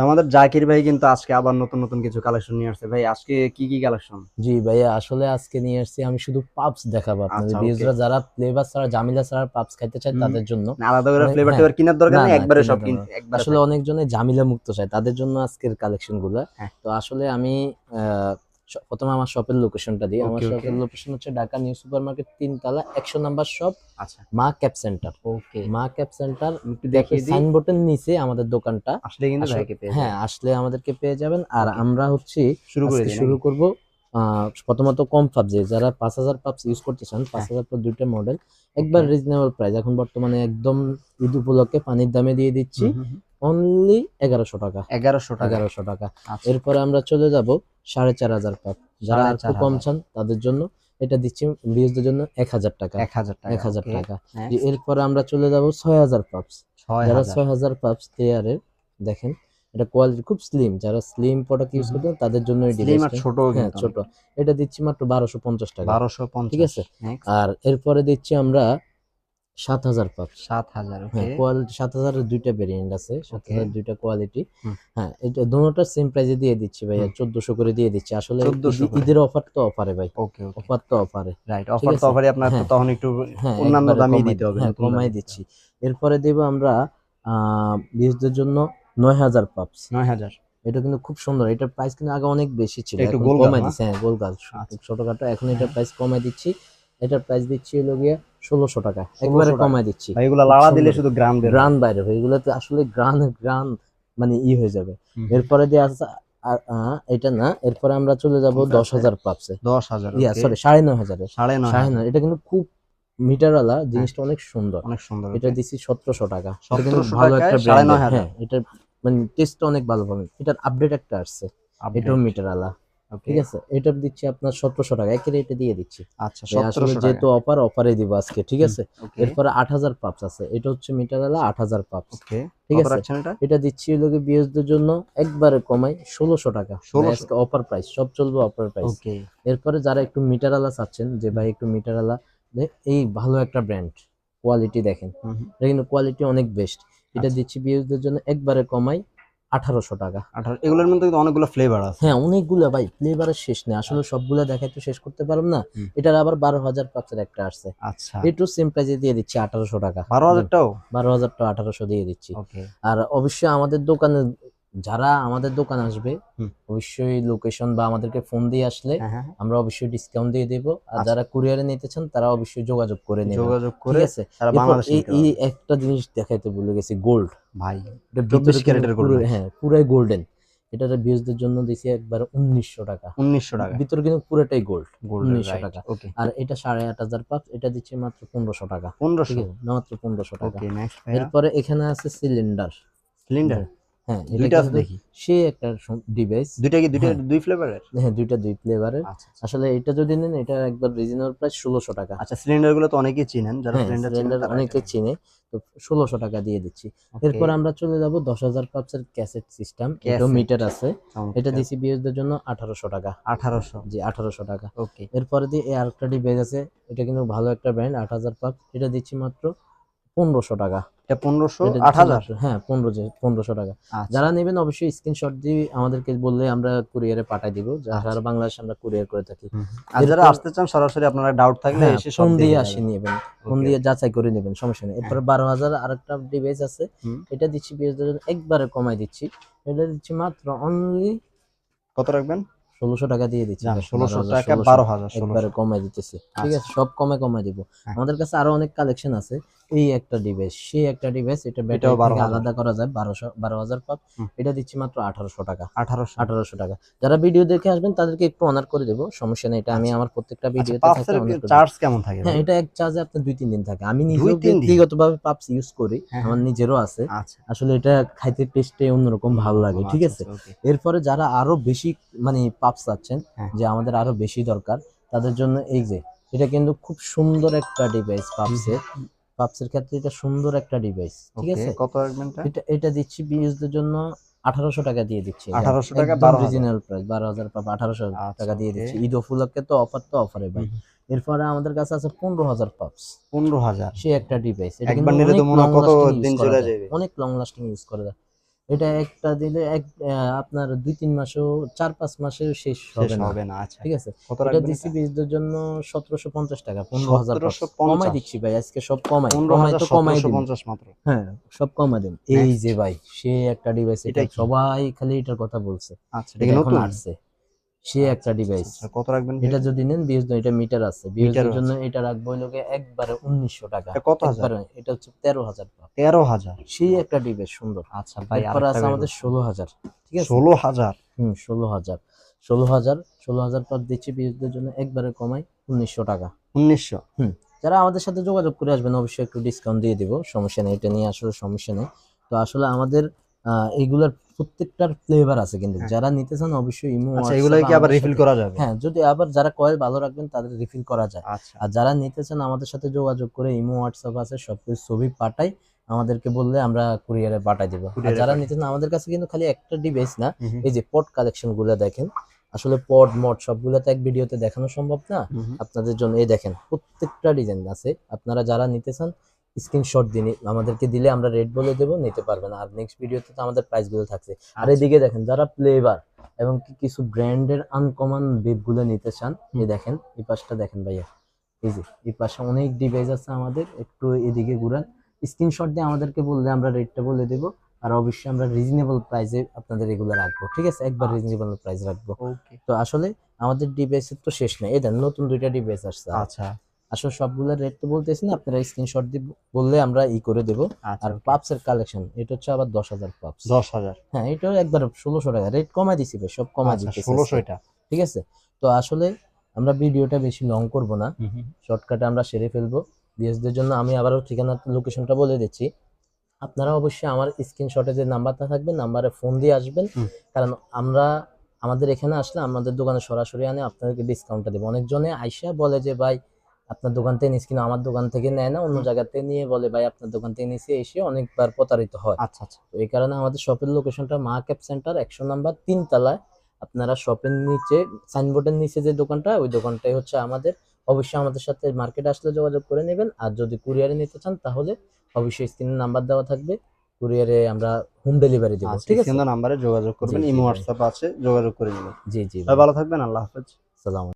আমাদের জাকির ভাই কিন্তু আজকে আবার নতুন নতুন কিছু কালেকশন নিয়ে আসছে। ভাই আজকে কি কি কালেকশন জি ভাইয়া আসলে আজকে নিয়ে আসছি আমি শুধু পাপস দেখাবো আপনাদের। আচ্ছা, বিউজরা যারা ফ্লেভার ছাড়া জামিলা ছাড়া পাপস খাইতে চায় তাদের জন্য। আলাদা করে মানে, ফ্লেভার হ্যাঁ। টেভার কেনার দরকার নেই একবারে সব কিনতে একবারে আসলে অনেকজনে জামিলা মুক্ত চায় তাদের জন্য আজকের কালেকশনগুলা। হ্যাঁ। তো আসলে আমি প্রথমে আমার শপের লোকেশনটা দিই। আমার. শপের লোকেশন হচ্ছে ঢাকা নিউ সুপার মার্কেট তিনতলা একশো নাম্বার শপ আচ্ছা। মা ক্যাপ সেন্টার। ওকে মা ক্যাপ সেন্টার দেখিয়ে সাইনবোর্ডের নিচে আমাদের দোকানটা। আসলে কিন্তু হ্যাঁ আসলে আমাদেরকে পেয়ে যাবেন। আর আমরা হচ্ছে শুরু করে শুরু? করব প্রথমত কম পাবজি যারা পাঁচ হাজার পাবস ইউজ করতে চান পাঁচ হ্যাঁ। হাজার পর দুইটা মডেল একবার রিজনেবল প্রাইস এখন বর্তমানে একদম ঈদ উপলক্ষে পানির দামে দিয়ে দিচ্ছি। অনলি এগারোশো টাকা। এগারোশো টাকা। এগারোশো টাকা। আচ্ছা। এরপরে আমরা চলে যাব সাড়ে চার হাজার পাপ যারা একটু কম চান তাদের জন্য এটা দিচ্ছি বিএসদের জন্য এক হাজার টাকা। এক হাজার টাকা এক হাজার টাকা। এরপরে আমরা চলে যাব ছয় হাজার পাপস। যারা। ছয় হাজার পাপস এয়ারের দেখেন এটা কোয়ালিটি খুব স্লিম যারা স্লিম প্রোডাক্ট ইউজ হুম। করতেন তাদের জন্য আর ছোট হ্যাঁ ছোট। এটা দিচ্ছি মাত্র বারোশো পঞ্চাশ টাকা। বারোশো ঠিক আছে? আর এরপরে দিচ্ছি আমরা সাত হাজার পাপস সাত হাজার হ্যাঁ কোয়ালিটি সাত হাজারের দুইটা ভেরিয়েন্ট আছে সাত হাজার দুইটা কোয়ালিটি হ্যাঁ এটা দুটোটা সেম প্রাইসে দিয়ে দিচ্ছি হুম। চোদ্দশো করে দিয়ে দিচ্ছি। আসলে 1400 ঈদ- করে। ঈদের অফার তো অফারে ভাই। ওকে অফার তো অফারে রাইট অফার তো আছে? অফারই আপনার তো হ্যাঁ। তখন একটু হ্যাঁ অন্যান্য দামই দিতে হবে হ্যাঁ কমাই দিচ্ছি। এরপরে দেব আমরা বিএসদের জন্য নয় হাজার পাপস নয় হাজার। এটা কিন্তু খুব সুন্দর। এটার প্রাইস কিন্তু আগে অনেক বেশি ছিল একটু গোল কমাই? দিচ্ছি। হ্যাঁ গোল গাল। আচ্ছা। ছোটখাটো এখন এটার প্রাইস কমাই দিচ্ছি। এটার প্রাইস দিচ্ছি হলো গিয়ে ষোলোশো টাকা। একবারে দিচ্ছি। লাড়া দিলে শুধু গ্রাম বাইরে হয়। আসলে মানে ই হয়ে যাবে। এরপরে দিয়ে আছে এটা না এরপরে আমরা চলে যাব দশ হাজার পাপসে। দশ হাজার ইয়া সরি সাড়ে নয় হাজারে সাড়ে নয় সাড়ে নয়। এটা কিন্তু খুব মিটারওয়ালা জিনিসটা অনেক সুন্দর। অনেক সুন্দর এটা দিচ্ছি সতেরোশো টাকা। এটা কিন্তু 1700 ভালো একটা সাড়ে নয় হাজার। হ্যাঁ এটা মানে টেস্টটা অনেক ভালো পাবেন। এটার আপডেট একটা আসছে। এটাও মিটারওয়ালা. ঠিক আছে? এটা দিচ্ছি আপনার সতেরোশো টাকা। একই রেটে দিয়ে দিচ্ছি। আচ্ছা যেহেতু অফার অফারে দিব আজকে ঠিক আছে? এরপরে আট হাজার পাপস আছে। এটা হচ্ছে মিটারওয়ালা আট হাজার পাপস ওকে ঠিক আছে। এটা? এটা দিচ্ছি লোকে বিএসদের জন্য একবারে কমাই ষোলোশো টাকা। 1600 অফার প্রাইস সব চলবে অফার প্রাইস ওকে এরপরে যারা একটু মিটারওয়ালা চাচ্ছেন যে ভাই একটু মিটার মিটারওয়ালা এই ভালো একটা ব্র্যান্ড কোয়ালিটি দেখেন। এটা কিন্তু কোয়ালিটি অনেক বেস্ট এটা আচ্ছা। দিচ্ছি বিএসদের জন্য একবারে কমাই আঠারোশো টাকা। আঠারো এগুলোর মধ্যে কিন্তু অনেকগুলো ফ্লেভার আছে। হ্যাঁ অনেকগুলো ভাই ফ্লেভারের শেষ নেই। আসলে সবগুলো দেখাই তো শেষ করতে পারলাম না। এটার আবার বারো হাজার পাঁচের একটা আসছে আচ্ছা। একটু সেম প্রাইসে দিয়ে দিচ্ছি আঠারোশো টাকা। বারো হাজারটাও? বারো হাজারটা আঠারোশো দিয়ে দিচ্ছি। আর অবশ্যই আমাদের দোকানে যারা আমাদের দোকান আসবে অবশ্যই লোকেশন বা আমাদেরকে ফোন দিয়ে আসলে হ্যাঁ হ্যাঁ। আমরা অবশ্যই ডিসকাউন্ট দিয়ে দেবো। আর আচ্ছা। যারা কুরিয়ারে নিতে চান তারা অবশ্যই যোগাযোগ করে নেবেন। যোগাযোগ করে আছে? এই একটা জিনিস দেখাইতে ভুলে গেছি গোল্ড ভাই এটা 24 ভিতরে ক্যারেটের পুরো- হ্যাঁ পুরাই গোল্ডেন এটা বিউজদের জন্য দিছি একবার উনিশশো টাকা। উনিশশো টাকা। ভিতরে কিন্তু পুরোটাই গোল্ড গোল্ড 1900 টাকা। ওকে আর এটা সাড়ে আট হাজার পাঁচ এটা দিচ্ছে মাত্র পনেরোশো টাকা। ঠিক পনেরোশো আছে মাত্র পনেরোশো টাকা। এরপরে এখানে আছে সিলিন্ডার সিলিন্ডার হ্যাঁ দুইটা দেখি। সে একটা ডিভাইস দুইটা কি দুইটা হ্যাঁ। দুই ফ্লেভারের হ্যাঁ দুইটা দুই ফ্লেভারের আচ্ছা আচ্ছা। আসলে এটা যদি নেন এটা একবার প্রাইস ষোলোশো টাকা। আচ্ছা তো অনেকেই চিনেন যারা হ্যাঁ সিলিন্ডার সিলিন্ডার অনেকে চিনে তো ষোলোশো টাকা দিয়ে দিচ্ছি। এরপর আমরা চলে যাব দশ হাজার পাপসের ক্যাসেট সিস্টেম এটা মিটার আছে। এটা দিছি বিএসদের জন্য আঠারোশো টাকা। আঠারোশো। জি আঠারোশো টাকা। ওকে এরপরে দিয়ে এই আরেকটা ডিভাইস আছে এটা কিন্তু ভালো একটা ব্র্যান্ড আট হাজার পাপ এটা দিচ্ছি মাত্র পনেরোশো টাকা। পনেরোশো আট হাজার? হ্যাঁ পনেরো পনেরোশো টাকা। আচ্ছা। যারা নেবেন অবশ্যই স্ক্রিনশট দিয়ে আমাদেরকে বললে আমরা কুরিয়ারে দিব। আচ্ছা। যারা বাংলাদেশে আমরা কুরিয়ার করে থাকি। আর যারা আসতে চান সরাসরি আপনারা ডাউট থাকলে হ্যাঁ, এসে ফোন দিয়ে আসি নেবেন। ফোন দিয়ে যাচাই করে নেবেন সমস্যা নেই। এরপরে বারো হাজার আরেকটা ডিভাইস আছে। এটা দিচ্ছি একবারে কমাই দিচ্ছি। এটা দিচ্ছি মাত্র অনলি কত রাখবেন? ষোলোশো টাকা দিয়ে দিচ্ছি। যান, ভাই, 1600 12,000, টাকা বারো হাজার একবারে কমাই দিতেছি। ঠিক আচ্ছা। আছে সব কমে কমাই দিব। হ্যাঁ। আমাদের কাছে আরও অনেক কালেকশন আছে। এই একটা ডিভাইস সেই একটা ডিভাইস এটা ব্যাটারি আলাদা করা যায় বারোশো বারো হাজার পাপ এটা দিচ্ছি মাত্র আঠারোশো টাকা। আঠারোশো। আঠারোশো টাকা। যারা ভিডিও দেখে আসবেন তাদেরকে একটু অনার করে দেবো সমস্যা নেই এটা আমি আমার প্রত্যেকটা ভিডিওতে পাপসের চার্জ কেমন থাকে হ্যাঁ এটা এক চার্জে আপনার দুই তিন দিন থাকে। আমি নিজেও ব্যক্তিগতভাবে পাপস ইউজ করি হ্যাঁ, আমার নিজেরও আছে। আচ্ছা। আসলে এটা খাইতে টেস্টে অন্যরকম ভালো লাগে ঠিক আছে? আচ্ছা, এরপরে যারা আরও বেশি মানে পাপস চাচ্ছেন হ্যাঁ। যে আমাদের আরও বেশি দরকার তাদের জন্য এই যে এটা কিন্তু খুব সুন্দর একটা ডিভাইস পাপসের। পাপসের ক্ষেত্রে এটা সুন্দর একটা ডিভাইস ঠিক আছে? কত রাখবেন এটা? এটা এটা দিচ্ছি বিএসদের জন্য আঠারোশো টাকা দিয়ে দিচ্ছি 1800 টাকা, 12,000 অরিজিনাল প্রাইস বারো হাজার পাব আঠারোশো আচ্ছা, টাকা দিয়ে দিচ্ছি। ঈদ উপলক্ষে তো অফার তো অফারে ভাই। এরপরে আমাদের কাছে আছে পনেরো হাজার পাপস। পনেরো হাজার। সে একটা ডিভাইস একবার নিলে তো মনে কত দিন চলে যাবে? অনেক লং লাস্টিং ইউজ করে যায়। এটা একটা দিলে এক আপনার দুই তিন মাসও চার পাঁচ মাসে শেষ হবে না। আচ্ছা। ঠিক আছে? কত এটা দিচ্ছি বীজদের জন্য সতেরোশো পঞ্চাশ টাকা পনেরো হাজার 1750 কমাই দিচ্ছি ভাই আজকে সব কমাই। কমাই তো কমাই পঞ্চাশ মাত্র। হ্যাঁ সব কমাই দিন। এই যে ভাই সে একটা ডিভাইস এটা সবাই খালি এটার কথা বলছে। আচ্ছা এটা নতুন? আসছে। সে একটা ডিভাইস আচ্ছা, কত রাখবেন এটা যদি নেন বিএস এটা মিটার আছে। বিএস এর জন্য এটা রাখব লোকে একবারে উনিশশো টাকা। এটা কত হাজার? এটা হচ্ছে তেরো হাজার টাকা। তেরো হাজার। সেই একটা ডিভাইস সুন্দর। আচ্ছা ভাই এরপর আছে আমাদের ষোলো হাজার ঠিক আছে? ষোলো হাজার? হুম ষোলো হাজার। ষোলো হাজার ষোলো হাজার পর দিচ্ছি বিএসদের জন্য একবারে কমাই উনিশশো টাকা। উনিশশো? যারা আমাদের সাথে যোগাযোগ করে আসবেন অবশ্যই একটু ডিসকাউন্ট দিয়ে দিব। সমস্যা নেই এটা নিয়ে আসলে সমস্যা নেই। তো আসলে আমাদের আহ, এইগুলার প্রত্যেকটার ফ্লেভার আছে কিন্তু। হ্যাঁ। যারা নিতে চান অবশ্যই ইমো আচ্ছা WhatsApp এগুলো কি আবার রিফিল করা যাবে? হ্যাঁ যদি আবার যারা কয়েল ভালো রাখবেন তাদের রিফিল করা যায়। আচ্ছা। আর যারা নিতে চান আমাদের সাথে যোগাযোগ করে ইমো হোয়াটসঅ্যাপ আছে সব কিছু ছবি পাঠাই আমাদেরকে বললে আমরা কুরিয়ারে পাঠাই দিব। আর যারা নিতে চান আমাদের কাছে কিন্তু খালি একটা ডিভাইস না। এই যে পড কালেকশনগুলো দেখেন। আসলে পড মড সবগুলো তো এক ভিডিওতে দেখানো সম্ভব না। আপনাদের জন্য এই দেখেন প্রত্যেকটা ডিজাইন আছে। আপনারা যারা নিতে চান স্ক্রিনশট দিন আমাদেরকে দিলে আমরা রেট বলে দেবো নিতে পারবেন আর নেক্সট ভিডিওতে তো আমাদের প্রাইসগুলো থাকছে। আর আচ্ছা। এদিকে দেখেন যারা প্লেবার এবং কি কিছু ব্র্যান্ডের আনকমন বেবগুলো নিতে চান এই দেখেন এই পাশটা দেখেন ভাইয়া। এই যে এই পাশে অনেক ডিভাইস আছে আমাদের একটু এদিকে ঘুরান। স্ক্রিনশট দিয়ে আমাদেরকে বললে আমরা রেটটা বলে দেবো। আর অবশ্যই আমরা রিজনেবল প্রাইসে আপনাদের এগুলো রাখব ঠিক আছে? একবার রিজনেবল প্রাইস রাখব। তো আসলে আমাদের ডিভাইসের তো শেষ নেই। এই নতুন দুইটা ডিভাইস আসছে আচ্ছা। আসলে সবগুলোর রেট তো বলতেছি না আপনারা স্ক্রিনশট দিয়ে বললে আমরা ই করে দেবো। আচ্ছা আর পাপসের কালেকশন এটা হচ্ছে আবার দশ হাজার পাপস দশ হাজার। হ্যাঁ এটাও একবার ষোলোশো টাকা। রেট কমাই দিছি ভাই সব কমাই দিতেছি। ষোলোশো আজকে। এটা ঠিক আছে? তো আসলে আমরা ভিডিওটা বেশি লং করব না। শর্টকাটে আমরা সেরে ফেলব। বিএসদের জন্য আমি আবারও ঠিকানা লোকেশনটা বলে দিচ্ছি। আপনারা অবশ্যই আমার স্ক্রিনশটে যে নাম্বারটা থাকবে নাম্বারে ফোন দিয়ে আসবেন। কারণ আমরা আমাদের এখানে আসলে আমাদের দোকানে সরাসরি আনে আপনাদেরকে ডিসকাউন্টটা দেবো। অনেকজনে আইসা বলে যে ভাই আপনার দোকান থেকে নিস কিন্তু আমার দোকান থেকে নেয় না অন্য জায়গাতে নিয়ে বলে ভাই আপনার দোকান থেকে নিচে এসে অনেকবার প্রতারিত হয়। আচ্ছা আচ্ছা। তো এই কারণে আমাদের শপের লোকেশনটা মা ক্যাপ সেন্টার একশো নাম্বার তিন তলায়। আপনারা শপের নিচে সাইনবোর্ডের নিচে যে দোকানটা ওই দোকানটাই হচ্ছে আমাদের। অবশ্যই আমাদের সাথে মার্কেট আসলে যোগাযোগ করে নেবেন। আর যদি কুরিয়ারে নিতে চান তাহলে অবশ্যই স্ক্রিনে নাম্বার দেওয়া থাকবে। কুরিয়ারে আমরা হোম ডেলিভারি দেবো আচ্ছা ঠিক আছে? নাম্বারে যোগাযোগ করবেন ইমো হোয়াটসঅ্যাপ আছে যোগাযোগ করে নেবেন। জি জি ভাই ভালো থাকবেন আল্লাহ হাফেজ। সালাম